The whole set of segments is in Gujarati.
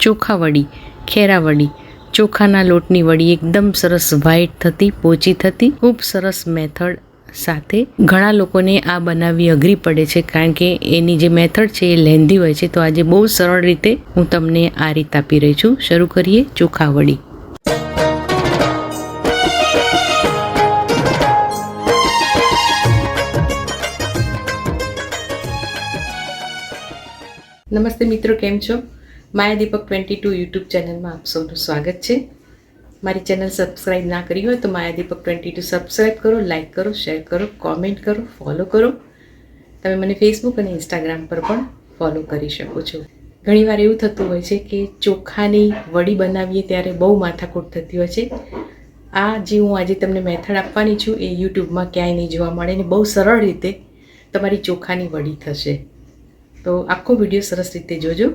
ચોખા વડી, ખેરા વડી. ચોખાના લોટની વડી એકદમ સરસ વ્હાઈટ થતી, પોચી થતી, ખૂબ સરસ મેથડ સાથે. ઘણા લોકોને આ બનાવવી અઘરી પડે છે, કારણ કે એની જે મેથડ છે એ લેન્ધી હોય છે. તો આજે બહુ સરળ રીતે હું તમને આ રીત આપી રહી છું. શરૂ કરીએ ચોખા વડી. નમસ્તે મિત્રો, કેમ છો? Maya Deepak twenty two YouTube ચેનલમાં આપ સૌનું સ્વાગત છે. મારી ચેનલ સબસ્ક્રાઈબ ના કરી હોય તો Maya Deepak twenty two subscribe કરો, લાઇક કરો, શેર કરો, કોમેન્ટ કરો, ફોલો કરો. તમે મને ફેસબુક અને ઇન્સ્ટાગ્રામ પર પણ ફોલો કરી શકો છો. ઘણીવાર એવું થતું હોય છે કે ચોખાની વડી બનાવીએ ત્યારે બહુ માથાકૂટ થતી હોય છે. આ જે હું આજે તમને મેથડ આપવાની છું એ યુટ્યુબમાં ક્યાંય નહીં જોવા મળે ને બહુ સરળ રીતે તમારી ચોખાની વડી થશે. તો આખો વીડિયો સરસ રીતે જોજો.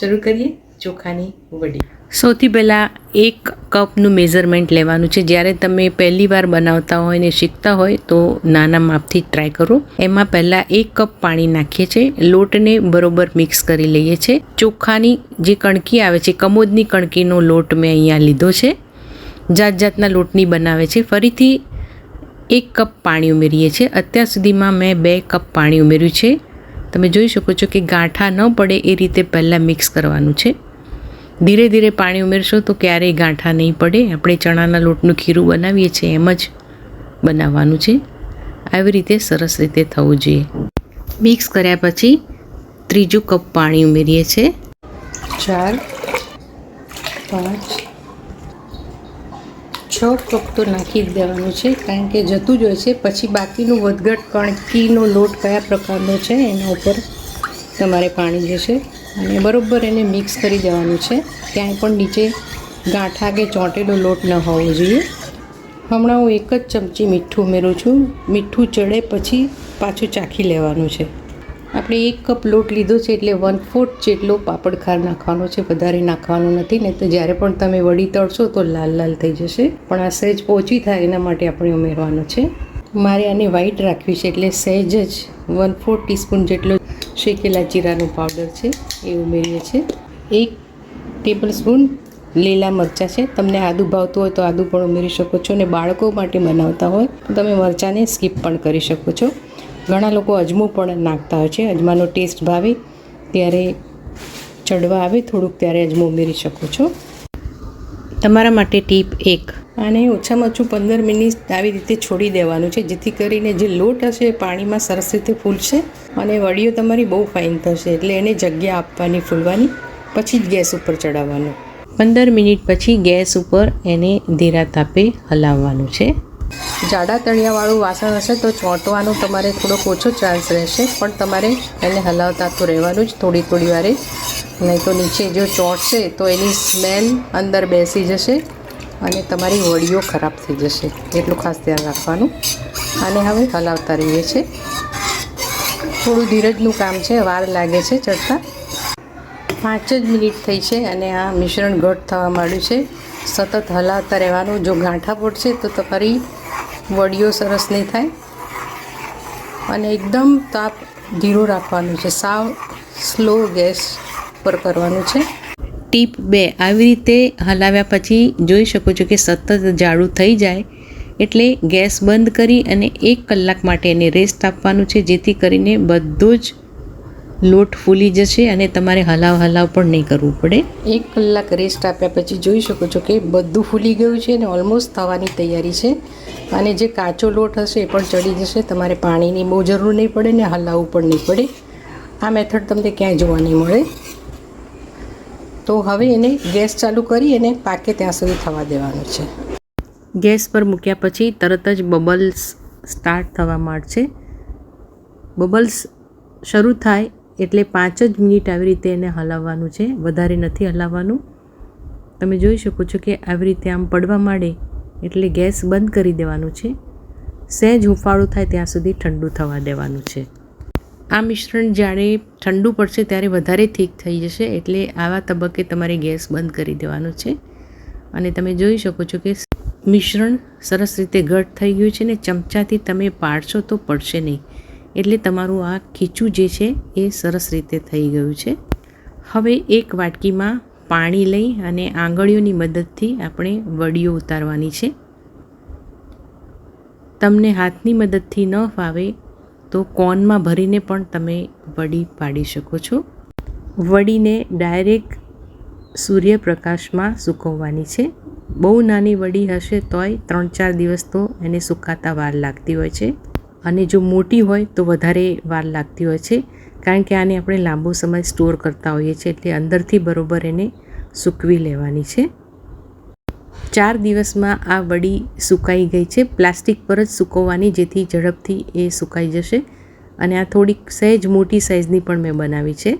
શરૂ કરીએ ચોખાની વડી. સૌથી પહેલાં એક કપનું મેઝરમેન્ટ લેવાનું છે. જ્યારે તમે પહેલી વાર બનાવતા હોય ને શીખતા હોય તો નાના માપથી ટ્રાય કરો. એમાં પહેલાં એક કપ પાણી નાખીએ છીએ. લોટને બરોબર મિક્સ કરી લઈએ છીએ. ચોખાની જે કણકી આવે છે, કમોદની કણકીનો લોટ મેં અહીંયા લીધો છે. જાત જાતના લોટની બનાવે છે. ફરીથી એક કપ પાણી ઉમેરીએ છીએ. અત્યાર સુધીમાં મેં બે કપ પાણી ઉમેર્યું છે. તમે જોઈ શકો છો કે ગાંઠા ન પડે એ રીતે પહેલાં મિક્સ કરવાનું છે. ધીરે ધીરે પાણી ઉમેરશો તો ક્યારેય ગાંઠા નહીં પડે. આપણે ચણાના લોટનું ખીરું બનાવીએ છીએ એમ જ બનાવવાનું છે. આવી રીતે સરસ રીતે થવું જોઈએ. મિક્સ કર્યા પછી ત્રીજું કપ પાણી ઉમેરીએ છીએ. ચાર, પાંચ છ કપ તો નાખી જ દેવાનું છે, કારણ કે જતું જ હોય છે. પછી બાકીનું વધઘટ કણકીનો લોટ કયા પ્રકારનો છે, એના ઉપર તમારે પાણી જશે. અને બરાબર એને મિક્સ કરી દેવાનું છે. ક્યાંય પણ નીચે ગાંઠા કે ચોંટેલો લોટ ન હોવો જોઈએ. હમણાં હું એક જ ચમચી મીઠું ઉમેરું છું. મીઠું ચડે પછી પાછું ચાખી લેવાનું છે. આપણે એક કપ લોટ લીધો છે એટલે વન ફોર્થ જેટલો પાપડ ખાર નાખવાનો છે. વધારે નાખવાનો નથી. ને તો જ્યારે પણ તમે વડી તળશો તો લાલ લાલ થઈ જશે. પણ આ સહેજ ઓછી થાય એના માટે આપણે ઉમેરવાનો છે. મારે આને વ્હાઈટ રાખવી છે એટલે સહેજ જ વન ફોર્થ ટીસ્પૂન જેટલો શેકેલા જીરાનો પાવડર છે એ ઉમેરીએ છીએ. એક ટેબલ સ્પૂન લીલા મરચાં છે. તમને આદું ભાવતું હોય તો આદું પણ ઉમેરી શકો છો અને બાળકો માટે બનાવતા હોય તો તમે મરચાંને સ્કીપ પણ કરી શકો છો. ઘણા લોકો અજમો પણ નાખતા હોય છે. અજમાનો ટેસ્ટ ભાવે ત્યારે ચડવા આવે, થોડુંક ત્યારે અજમો ઉમેરી શકો છો. તમારા માટે ટીપ એક. આને ઓછામાં ઓછું પંદર મિનિટ આવી રીતે છોડી દેવાનું છે, જેથી કરીને જે લોટ હશે એ પાણીમાં સરસ રીતે ફૂલશે અને વડીઓ તમારી બહુ ફાઇન થશે, એટલે એને જગ્યા આપવાની, ફૂલવાની, પછી જ ગેસ ઉપર ચડાવવાનું. પંદર મિનિટ પછી ગેસ ઉપર એને ધીરા તાપે હલાવવાનું છે. જાડા તળિયાવાળું વાસણ હશે તો ચોંટવાનો તમારે થોડોક ઓછો ચાન્સ રહેશે. પણ તમારે એને હલાવતા તો રહેવાનું જ થોડી થોડી વારે. નહીં તો નીચે જો ચોંટશે તો એની સ્મેલ અંદર બેસી જશે અને તમારી વડીઓ ખરાબ થઈ જશે. એટલું ખાસ ધ્યાન રાખવાનું. અને હવે હલાવતા રહીએ છીએ. થોડું ધીરજનું કામ છે, વાર લાગે છે ચડતા. પાંચ જ મિનિટ થઈ છે અને આ મિશ્રણ ઘટ થવા માંડ્યું છે. સતત હલાવતા રહેવાનું. જો ગાંઠા પડશે તો તમારી વડીઓ સરસ નહીં થાય. અને એકદમ તાપ ધીરો રાખવાનું છે. સાવ સ્લો ગેસ પર કરવાનું છે. ટીપ બે, આવી રીતે હલાવ્યા પછી જોઈ શકો છો કે સતત જાડું થઈ જાય એટલે ગેસ બંધ કરી અને એક કલાક માટે એને રેસ્ટ આપવાનું છે, જેથી કરીને બધો જ લોટ ફૂલી જશે અને તમારે હલાવ હલાવ પણ નહીં કરવું પડે. એક કલાક રેસ્ટ આપ્યા પછી જોઈ શકો છો કે બધું ફૂલી ગયું છે અને ઓલમોસ્ટ થવાની તૈયારી છે. અને જે કાચો લોટ હશે એ પણ ચડી જશે. તમારે પાણીની બહુ જરૂર નહીં પડે ને હલાવવું પણ નહીં પડે. આ મેથડ તમને ક્યાંય જોવા નહીં મળે. તો હવે એને ગેસ ચાલુ કરી અને પાકે ત્યાં સુધી થવા દેવાનું છે. ગેસ પર મૂક્યા પછી તરત જ બબલ્સ સ્ટાર્ટ થવા માંડશે. બબલ્સ શરૂ થાય એટલે પાંચ જ મિનિટ આવી રીતે એને હલાવવાનું છે. વધારે નથી હલાવવાનું. તમે જોઈ શકો છો કે આવી રીતે આમ પડવા માંડે એટલે ગેસ બંધ કરી દેવાનું છે. સહેજ હુંફાળું થાય ત્યાં સુધી ઠંડુ થવા દેવાનું છે. આ મિશ્રણ જ્યારે ઠંડુ પડશે ત્યારે વધારે થીક થઈ જશે એટલે આવા તબક્કે તમારે ગેસ બંધ કરી દેવાનું છે. અને તમે જોઈ શકો છો કે મિશ્રણ સરસ રીતે ઘટ થઈ ગયું છે ને ચમચાથી તમે પાડશો તો પડશે નહીં. એટલે તમારું આ ખીચું જે છે એ સરસ રીતે થઈ ગયું છે. હવે એક વાટકીમાં પાણી લઈ અને આંગળીઓની મદદથી આપણે વડીઓ ઉતારવાની છે. તમને હાથની મદદથી ન ફાવે તો કોનમાં ભરીને પણ તમે વડી પાડી શકો છો. વડીને ડાયરેક્ટ સૂર્યપ્રકાશમાં સૂકવવાની છે. બહુ નાની વડી હશે તોય ત્રણ ચાર દિવસ તો એને સુકાતા વાર લાગતી હોય છે. અને જો મોટી હોય તો વધારે વાર લાગતી હોય છે. કારણ કે આને આપણે લાંબો સમય સ્ટોર કરતા હોઈએ છીએ એટલે અંદરથી બરોબર એને સૂકવી લેવાની છે. ચાર દિવસમાં આ વડી સુકાઈ ગઈ છે. પ્લાસ્ટિક પર જ સૂકવવાની જેથી ઝડપથી એ સુકાઈ જશે. અને આ થોડીક સહેજ મોટી સાઇઝની પણ મેં બનાવી છે.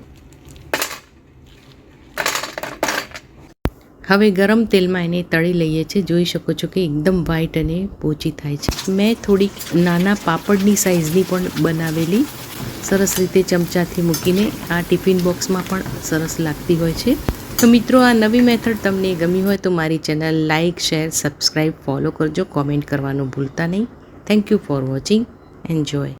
હવે ગરમ તેલમાં એને તળી લઈએ છીએ. જોઈ શકો છો કે એકદમ વ્હાઈટ અને પોચી થાય છે. મેં થોડીક નાના પાપડની સાઇઝની પણ બનાવેલી. સરસ રીતે ચમચાથી મૂકીને આ ટિફિન બોક્સમાં પણ સરસ લાગતી હોય છે. તો મિત્રો, આ નવી મેથડ તમને ગમી હોય તો મારી channel like share subscribe follow કરજો. કોમેન્ટ કરવાનું ભૂલતા નહીં. Thank you for watching enjoy